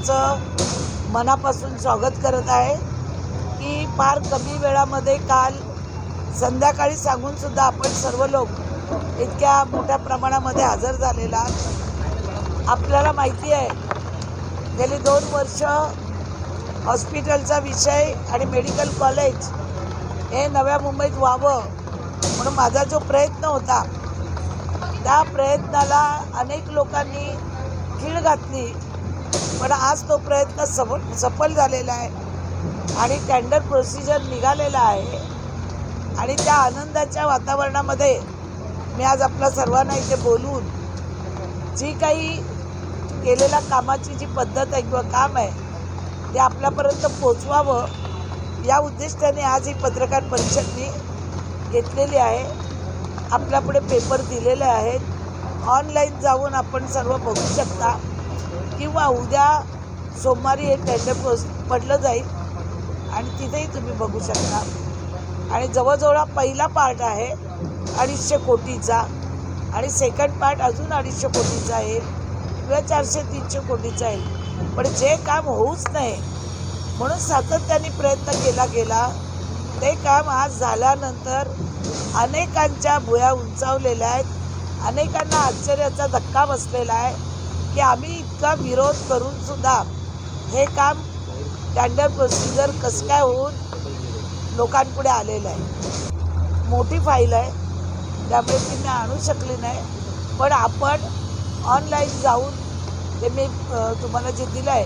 तुमचं मनापासून स्वागत करत आहे. की फार कमी वेळामध्ये काल संध्याकाळी सांगूनसुद्धा आपण सर्व लोक इतक्या मोठ्या प्रमाणामध्ये हजर झालेला आपल्याला माहिती आहे गेली दोन वर्ष हॉस्पिटलचा विषय आणि मेडिकल कॉलेज हे नव्या मुंबईत व्हावं म्हणून माझा जो प्रयत्न होता त्या प्रयत्नाला अनेक लोकांनी खीळ घातली. पण आज तो प्रयत्न सफल सफल झालेला आहे. आणि टेंडर प्रोसिजर निघालेला आहे. आणि त्या आनंदाच्या वातावरणामध्ये मी आज आपल्या सर्वांना इथे बोलून जी काही केलेल्या कामाची जी पद्धत आहे किंवा काम आहे ते आपल्यापर्यंत पोचवावं या उद्दिष्टाने आज ही पत्रकार परिषद मी घेतलेली आहे. आपल्यापुढे पेपर दिलेले आहेत. ऑनलाईन जाऊन आपण सर्व बघू शकता. किंवा उद्या सोमवारी हे टेंडर प्रोस पडलं जाईल आणि तिथेही तुम्ही बघू शकता. आणि जवळजवळ पहिला पार्ट आहे अडीचशे कोटीचा. आणि सेकंड पार्ट अजून अडीचशे कोटीचा आहे. किंवा चारशे तीनशे कोटीचा येईल पण जे काम होऊच नाही म्हणून सातत्याने प्रयत्न केला गेला. ते काम आज झाल्यानंतर अनेकांच्या भुया उंचावलेल्या आहेत. अनेकांना आश्चर्याचा धक्का बसलेला आहे. की आम्ही इतका विरोध करून सुद्धा हे काम टेंडर प्रोसिजर कसं काय होऊन लोकांपुढे आलेलं आहे. मोठी फाईल आहे. त्यामुळे ती मी आणू शकली नाही. पण आपण ऑनलाईन जाऊन ते मी तुम्हाला जे दिलं आहे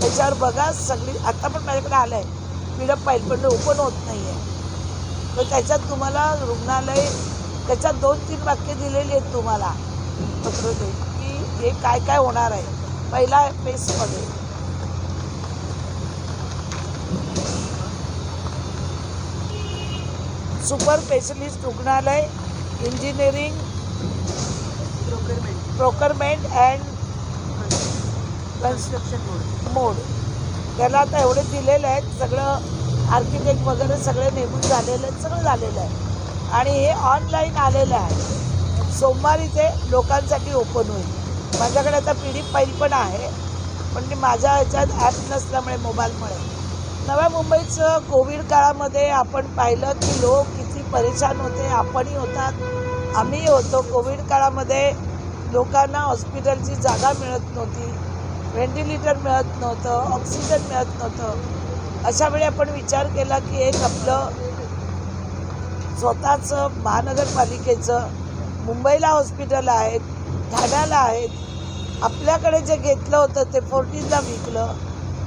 त्याच्यावर बघा सगळी. आत्ता पण माझ्याकडे आलं आहे पीडप फाईल पण ओपन होत नाही आहे तर त्याच्यात तुम्हाला रुग्णालय त्याच्यात दोन तीन वाक्य दिलेली आहेत तुम्हाला. पत्र ते हे काय काय होणार आहे? पहिला फेसमध्ये सुपर स्पेशलिस्ट रुग्णालय engineering procurement and construction mode mode त्याला आता एवढे दिलेले आहेत सगळं आर्किटेक्ट वगैरे सगळे नेमून झालेले आहेत सगळं झालेलं आहे. आणि हे ऑनलाईन आलेलं आहे. सोमवारी ते लोकांसाठी ओपन होईल. माझ्याकडे आता पी डी फाईल पण आहे पण ती माझ्या ह्याच्यात ॲप नसल्यामुळे मोबाईलमुळे. नव्या मुंबईचं कोविड काळामध्ये आपण पाहिलं की लोक किती परेशान होते. आपणही होतात आम्हीही होतो. कोविड काळामध्ये लोकांना हॉस्पिटलची जागा मिळत नव्हती व्हेंटिलेटर मिळत नव्हतं ऑक्सिजन मिळत नव्हतं. अशा वेळी आपण विचार केला की एक आपलं स्वतःचं महानगरपालिकेचं मुंबईला हॉस्पिटल आहेत ठाण्याला आहेत आपल्याकडे जे घेतलं होतं ते फोर्टीनला विकलं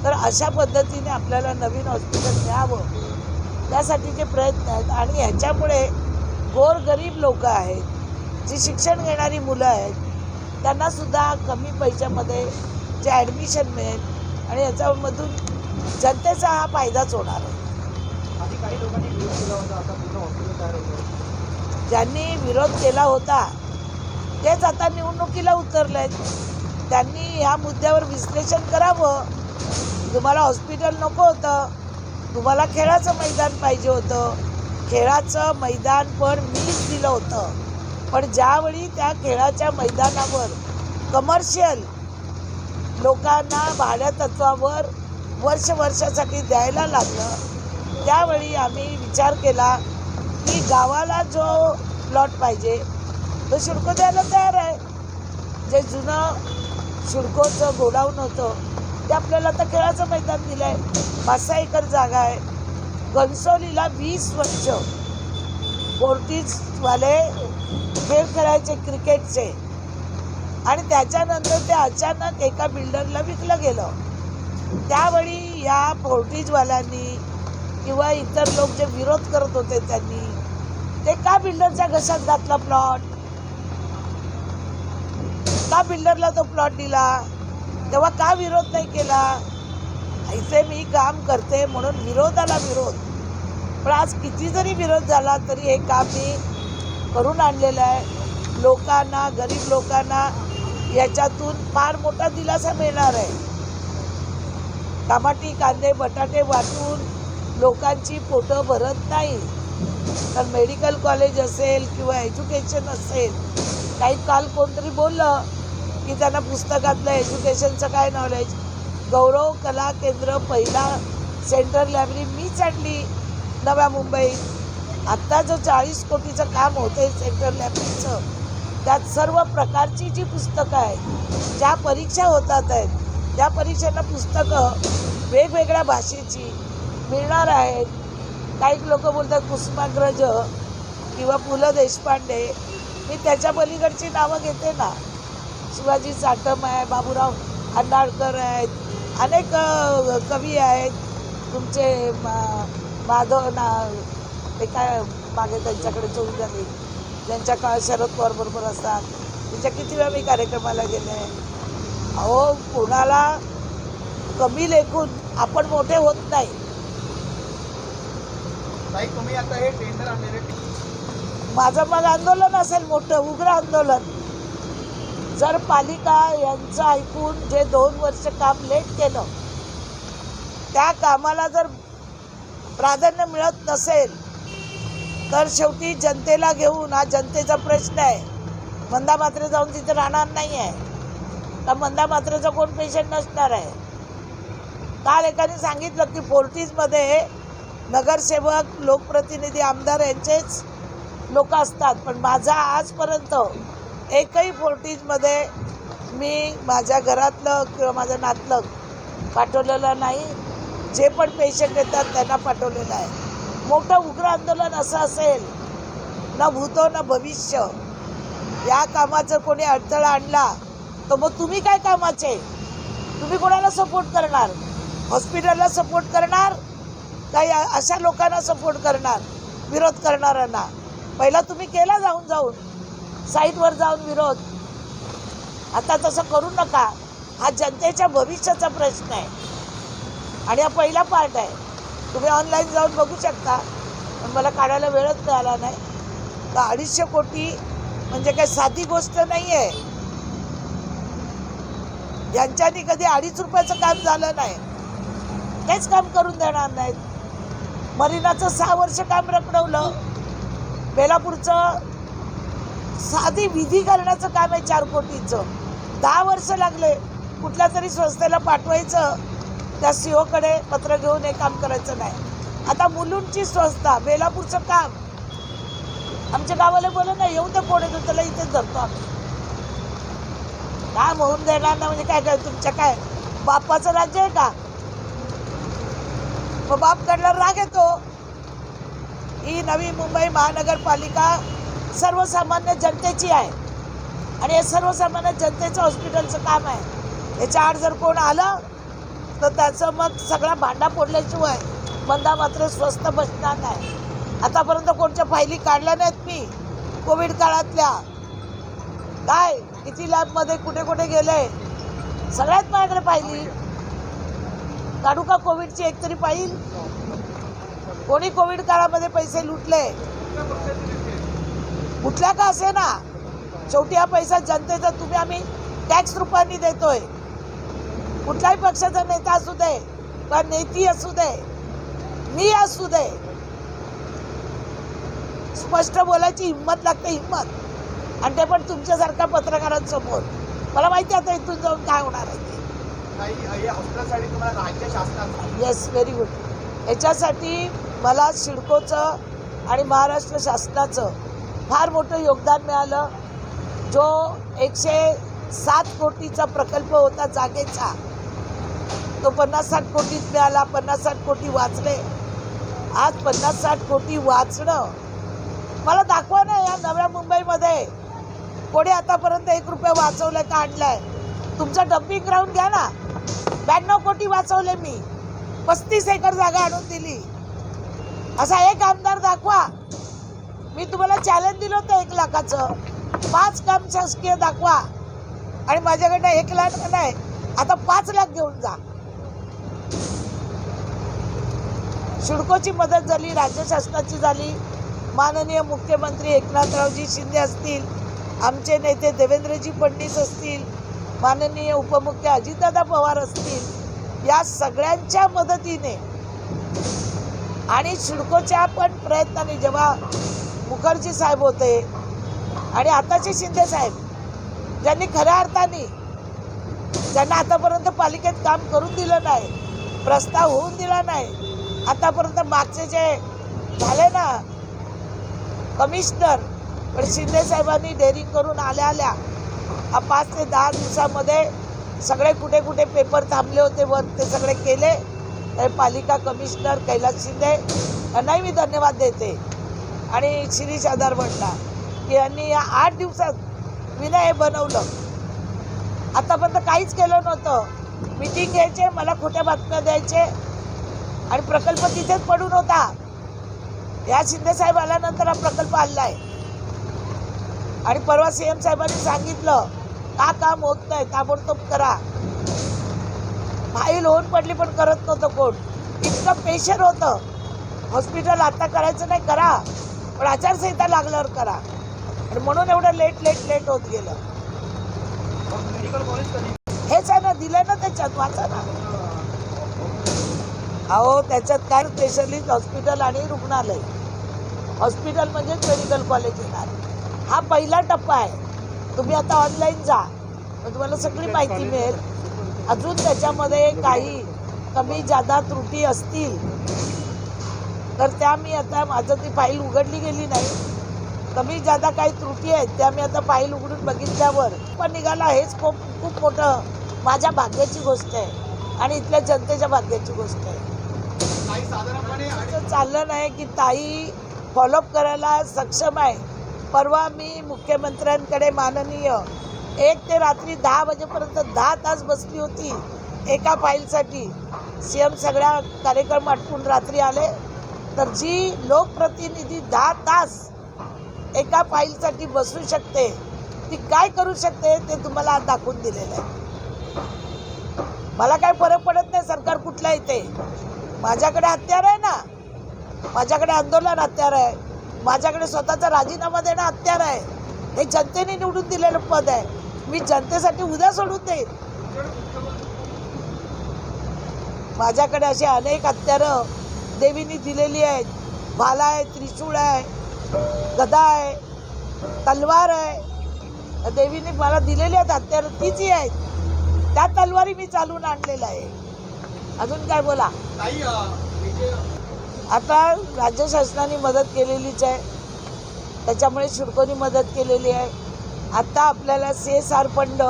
तर अशा पद्धतीने आपल्याला नवीन हॉस्पिटल मिळावं त्यासाठीचे प्रयत्न आहेत आणि ह्याच्यामुळे गोरगरीब लोक आहेत जी शिक्षण घेणारी मुलं आहेत त्यांनासुद्धा कमी पैशामध्ये जे ॲडमिशन मिळेल आणि याच्यामधून जनतेचा हा फायदाच होणार आहे. ज्यांनी विरोध केला होता तेच आता निवडणुकीला उतरलेत. त्यांनी ह्या मुद्द्यावर विश्लेषण करावं. तुम्हाला हॉस्पिटल नको होतं. तुम्हाला खेळाचं मैदान पाहिजे होतं. खेळाचं मैदान पण मीच दिलं होतं. पण ज्यावेळी त्या खेळाच्या मैदानावर कमर्शियल लोकांना भाड्या तत्वावर वर्ष वर्षासाठी द्यायला लागलं त्यावेळी आम्ही विचार केला की गावाला जो प्लॉट पाहिजे तो शुल्क द्यायला तयार आहे. जे जुनं शिडकोचं गोडाऊन होतं. ते आपल्याला आता खेळाचं मैदान दिलं आहे पाच सहा एकर जागा आहे. कणसोलीला वीस वर्ष. फोर्टीजवाले खेळ खेळायचे क्रिकेटचे. आणि त्याच्यानंतर ते अचानक एका बिल्डरला विकलं गेलं. त्यावेळी या फोर्टीजवाल्यांनी किंवा इतर लोक जे विरोध करत होते त्यांनी ते का बिल्डरच्या घशात घातला प्लॉट का बिल्डरला तो प्लॉट दिला? तेव्हा का विरोध नाही केला? ऐसे मी काम करते म्हणून विरोधाला विरोध. पण आज किती जरी विरोध झाला तरी हे काम मी करून आणलेलं आहे. लोकांना गरीब लोकांना याच्यातून फार मोठा दिलासा मिळणार आहे. टमाटी कांदे बटाटे वाटून लोकांची पोटं भरत नाही. तर मेडिकल कॉलेज असेल किंवा एज्युकेशन असेल काही काल कोणतरी बोललं की त्यांना पुस्तकातलं एज्युकेशनचं काय नॉलेज गौरव कला केंद्र पहिला सेंट्रल लायब्ररी मीच आणली नव्या मुंबईत. आत्ता जो चाळीस कोटीचं काम होते सेंट्रल लायब्ररीचं त्यात सर्व प्रकारची जी पुस्तकं आहेत ज्या परीक्षा होतात आहेत त्या परीक्षांना पुस्तकं वेगवेगळ्या भाषेची मिळणार आहेत. काही लोक बोलतात कुसुमाग्रज किंवा पु ल देशपांडे. मी त्याच्या पलीकडची नावं घेते ना. शिवाजी साटम आहे बाबूराव अंडाळकर आहेत अनेक कवी आहेत. तुमचे माधव ना ते काय मागे त्यांच्याकडे चोरी झाली ज्यांच्या काळात शरद पवार बरोबर असतात. त्यांच्या किती वेळा मी कार्यक्रमाला गेले. अहो कोणाला कमी लेखून आपण मोठे होत नाही. हे माझं मग आंदोलन असेल मोठं उग्र आंदोलन. जर पालिका यांचं ऐकून जे दोन वर्ष काम लेट केलं त्या कामाला जर प्राधान्य मिळत नसेल तर शेवटी जनतेला घेऊन हा जनतेचा प्रश्न आहे. मंदा मात्रे जाऊन तिथे राहणार नाही आहे का मंदा मात्रेचा कोण पेशंट नसणार आहे? काल एकाने सांगितलं की फोर्टीजमध्ये नगरसेवक लोकप्रतिनिधी आमदार यांचेच लोक असतात. पण माझा आजपर्यंत एकही फोर्टीजमध्ये मी माझ्या घरातलं किंवा माझं नातलं पाठवलेलं नाही. जे पण पेशंट येतात त्यांना पाठवलेलं आहे. मोठं उग्र आंदोलन असं असेल न भूतो न भविष्य. या कामात जर कोणी अडथळा आणला तर मग तुम्ही काय कामाचे? तुम्ही कोणाला सपोर्ट करणार? हॉस्पिटलला सपोर्ट करणार? काही अशा लोकांना सपोर्ट करणार? विरोध करणाऱ्यांना? पहिला तुम्ही केला जाऊन जाऊन. साईटवर जाऊन विरोध. आता तसं करू नका. हा जनतेच्या भविष्याचा प्रश्न आहे. आणि हा पहिला पार्ट आहे. तुम्ही ऑनलाईन जाऊन बघू शकता. पण मला काढायला वेळच मिळाला नाही. तर अडीचशे कोटी म्हणजे काही साधी गोष्ट नाही आहे यांच्यानी कधी अडीच रुपयाचं काम झालं नाही. तेच काम करून देणार नाहीत. मरीनाचं सहा वर्ष काम रखडवलं. बेलापूरचं साधी विधी करण्याचं काम आहे चार कोटीचं. दहा वर्ष लागले. कुठल्या तरी संस्थेला पाठवायचं. त्या सीओकडे पत्र घेऊन हे काम करायचं नाही. आता मुलुंडची संस्था बेलापूरचं काम. आमच्या गावाला बोललं ना येऊ तर कोण येतो त्याला इथेच धरतो आम्ही. काम होऊन देणार ना म्हणजे काय काय तुमच्या काय बापाचं राज्य आहे का? मग बाप कडला राग येतो. ही नवी मुंबई महानगरपालिका सर्वसामान्य जनतेची आहे. आणि हे सर्वसामान्य जनतेचं हॉस्पिटलचं काम आहे. याच्या आड जर कोण आलं तर त्याचं मग सगळा भांडा फोडल्याशिवाय बंदा मात्र स्वस्त बसणार नाही. आतापर्यंत कोणत्या फायली काढल्या नाहीत मी? कोविड काळातल्या. काय? किती लॅबमध्ये कुठे कुठे गेले? सगळ्यात माझ्याकडे पाहिली काढू का कोविडची एक तरी पाहिल कोणी कोविड काळामध्ये पैसे लुटले? कुठल्या का असे ना? शेवटी हा पैसा जनतेचा तुम्ही आम्ही टॅक्स रुपांनी देतोय. कुठल्याही पक्षाचा नेता असू दे किंवा नेती असू दे मी असू दे. स्पष्ट बोलायची हिंमत लागते हिंमत. आणि ते पण तुमच्यासारख्या पत्रकारांसमोर. मला माहिती आहे आता इथून जाऊन काय होणार आहे ते. येस व्हेरी गुड याच्यासाठी मला सिडकोचं आणि महाराष्ट्र शासनाचं फार मोठं योगदान मिळालं. जो एकशे सात कोटीचा प्रकल्प होता जागेचा तो पन्नास साठ कोटीत मिळाला पन्नास साठ कोटी वाचले. आज पन्नास साठ कोटी वाचणं मला दाखवा ना या नव्या मुंबईमध्ये. कोणी आतापर्यंत एक रुपया वाचवलाय का आणलाय? तुमचं डम्पिंग ग्राउंड घ्या ना. ब्याण्णव कोटी वाचवले मी. पस्तीस एकर जागा आणून दिली. असा एक आमदार दाखवा. मी तुम्हाला चॅलेंज दिलं होतं एक लाखाचं. पाच काम शासकीय दाखवा. आणि माझ्याकडनं एक लाख नाही आता पाच लाख घेऊन जा. शिडकोची मदत झाली राज्य शासनाची झाली. माननीय मुख्यमंत्री एकनाथरावजी शिंदे असतील आमचे नेते देवेंद्रजी फडणवीस असतील माननीय उपमुख्य अजितदादा पवार असतील या सगळ्यांच्या मदतीने आणि शिडकोच्या पण प्रयत्नाने जेव्हा मुखर्जी साहेब होते आणि आताचे शिंदे साहेब ज्यांनी खऱ्या अर्थाने ज्यांना आतापर्यंत पालिकेत काम करून दिलं नाही प्रस्ताव होऊन दिला नाही आतापर्यंत मागचे जे झाले ना कमिशनर पण शिंदे साहेबांनी डेअरिंग करून आल्या आल्या हा पाच ते दहा दिवसामध्ये सगळे कुठे कुठे पेपर थांबले होते वर ते सगळे केले. तर पालिका कमिशनर कैलास शिंदे यांनाही मी धन्यवाद देते. आणि शिरीष आधार म्हटला की यांनी या आठ दिवसात विनय हे बनवलं. आतापर्यंत काहीच केलं नव्हतं. मीटिंग घ्यायचे मला खोट्या बातम्या द्यायचे आणि प्रकल्प तिथेच पडून होता. या शिंदे साहेब आल्यानंतर हा प्रकल्प आणलाय. आणि परवा सीएम साहेबांनी सांगितलं का काम होत नाही ताबडतोब करा. फाईल होऊन पडली पण करत नव्हतं कोण. इतकं प्रेशर होतं. हॉस्पिटल आता करायचं नाही करा. पण आचारसंहिता लागल्यावर करा. आणि म्हणून एवढं लेट लेट लेट होत गेलं. हेच आहे ना दिलंय ना त्याच्यात वाचा ना. अहो त्याच्यात काय स्पेशलिस्ट हॉस्पिटल आणि रुग्णालय. हॉस्पिटल म्हणजेच मेडिकल कॉलेज येणार. हा पहिला टप्पा आहे. तुम्ही आता ऑनलाईन जा. तुम्हाला सगळी माहिती मिळेल. अजून त्याच्यामध्ये काही कमी जादा त्रुटी असतील तर त्या मी आता माझं ती फाईल उघडली गेली नाही. कमी जादा काही त्रुटी आहेत त्या मी आता फाईल उघडून बघितल्यावर पण निघाला हेच खूप खूप मोठं माझ्या भाग्याची गोष्ट आहे आणि इथल्या जनतेच्या भाग्याची गोष्ट आहे. असं चाललं नाही की ताई फॉलोअप करायला सक्षम आहे. परवा मी मुख्यमंत्र्यांकडे माननीय एक ते रात्री दहा वाजेपर्यंत दहा तास बसली होती एका फाईलसाठी. सी एम सगळ्या कार्यक्रम आटपून रात्री आले. तर जी लोकप्रतिनिधी दहा तास एका फाईलसाठी बसू शकते ती काय करू शकते ते तुम्हाला आज दाखवून दिलेलं आहे. मला काय फरक पडत नाही सरकार कुठलं येते माझ्याकडे हत्यार आहे ना. माझ्याकडे आंदोलन हत्यार आहे. माझ्याकडे स्वतःचा राजीनामा देणं हत्यार आहे. हे जनतेने निवडून दिलेलं पद आहे. मी जनतेसाठी उद्या सोडून देईन. माझ्याकडे असे अनेक हत्यारं देवीनी दिलेली आहेत. भाला आहे त्रिशूळ आहे गदा आहे तलवार आहे. देवीने मला दिलेली आहेत हत्यारं तीच ही आहेत. त्या तलवारी मी चालवून आणलेल्या आहे. अजून काय बोला? आता राज्य शासनाने मदत केलेलीच आहे. त्याच्यामुळे शुल्कोनी मदत केलेली आहे. आता आपल्याला सी एस आर फंड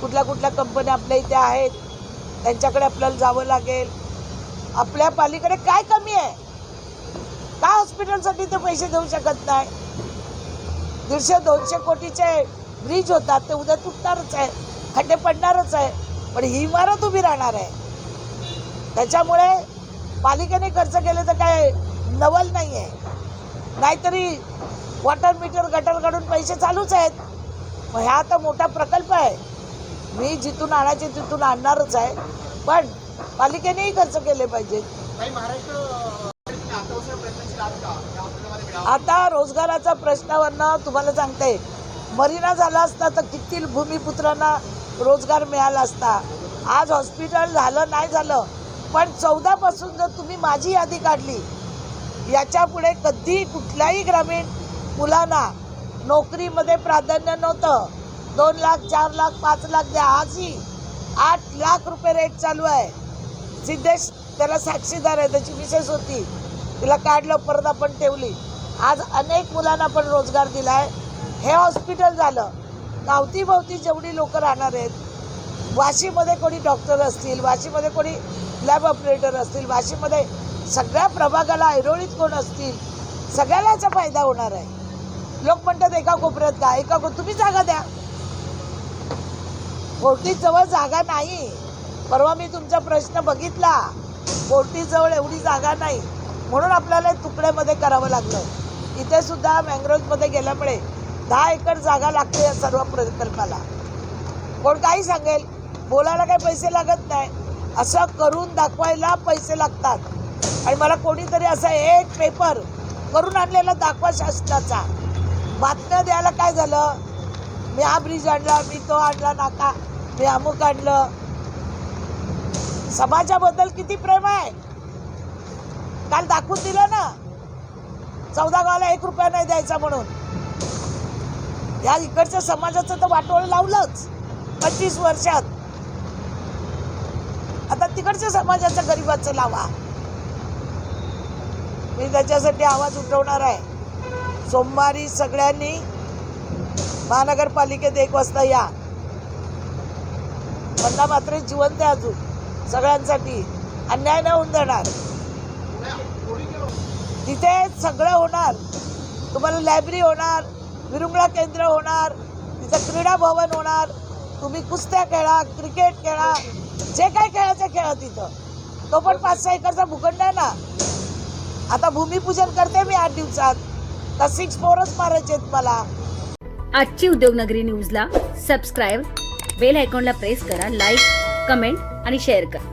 कुठल्या कुठल्या कंपन्या आपल्या इथे आहेत त्यांच्याकडे आपल्याला जावं लागेल. आपल्या पालीकडे काय कमी आहे? का हॉस्पिटलसाठी ते पैसे देऊ शकत नाही? दीडशे दोनशे कोटीचे ब्रिज होतात ते उद्या तुटणारच आहे खड्डे पडणारच आहे पण ही इमारत उभी राहणार आहे. त्याच्यामुळे पालिकेने खर्च केले तर काय नवल नाही आहे नाहीतरी वॉटर मीटर गटर काढून पैसे चालूच आहेत. मग ह्या आता मोठा प्रकल्प आहे. मी जिथून आणायचे तिथून आणणारच आहे. पण पालिकेनेही खर्च केले पाहिजेत आता रोजगाराच्या प्रश्नावरनं तुम्हाला सांगते मरिना झाला असता तर किती भूमिपुत्रांना रोजगार मिळाला असता. आज हॉस्पिटल झालं नाही झालं पण चौदापासून जर तुम्ही माझी यादी काढली याच्यापुढे कधी कुठल्याही ग्रामीण मुलांना नोकरीमध्ये प्राधान्य नव्हतं. दोन लाख चार लाख पाच लाख द्या. आजही आठ लाख रुपये रेट चालू आहे. सिद्धेश त्याला साक्षीदार आहे त्याची विशेष होती. तिला काढलं परत आपण ठेवली. आज अनेक मुलांना पण रोजगार दिला आहे हे हॉस्पिटल झालं. गावतीभोवती जेवढी लोक राहणार आहेत वाशीमध्ये कोणी डॉक्टर असतील वाशीमध्ये कोणी लॅब ऑपरेटर असतील वाशीमध्ये सगळ्या प्रभागाला ऐरोळीत कोण असतील सगळ्याला याचा फायदा होणार आहे. लोक म्हणतात एका कोपऱ्यात का? एका को तुम्ही जागा द्या. जवळ जागा नाही. परवा मी तुमचा प्रश्न बघितला. बोटीजवळ एवढी जागा नाही. म्हणून आपल्याला तुकड्यामध्ये करावं लागलं. इथे सुद्धा मँग्रोव्हमध्ये गेल्यामुळे दहा एकर जागा लागते या सर्व प्रकल्पाला. कोण काही सांगेल? बोलायला काही पैसे लागत नाही. असं करून दाखवायला पैसे लागतात. आणि मला कोणीतरी असा एक पेपर करून आणलेला दाखवा शासनाचा. बातम्या द्यायला काय झालं? मी हा ब्रिज आणला मी तो आणला नाका. मी अमुक आणलं. समाजाबद्दल किती प्रेम आहे? काल दाखवून दिलं ना? चौदा गावाला एक रुपया नाही द्यायचा म्हणून. या इकडच्या समाजाचं तर वाटोळ लावलंच. पंचवीस वर्षात. आता तिकडच्या समाजाचं गरिबाचं लावा. मी त्याच्यासाठी आवाज उठवणार आहे. सोमवारी सगळ्यांनी महानगरपालिकेत एक वाजता या. बंदा मात्र जिवंत आहे अजून. सगळ्यांसाठी अन्याय नाही होऊन देणार तिथे सगळं होणार तुम्हाला लायब्ररी होणार विरुंगळा केंद्र होणार तिथं क्रीडा भवन होणार तुम्ही कुस्त्या खेळा क्रिकेट खेळा जे काय खेळायचं खेळा तिथं. तो पण पाच सहा एकरचा भूखंड आहे ना. आता भूमिपूजन करते मी आठ दिवसात. तर सिक्स फोरच मारायचे आहेत मला. आजची उद्योगनगरी न्यूजला सबस्क्राईब बेल आयकॉनला प्रेस करा लाईक कमेंट आणि शेअर करा.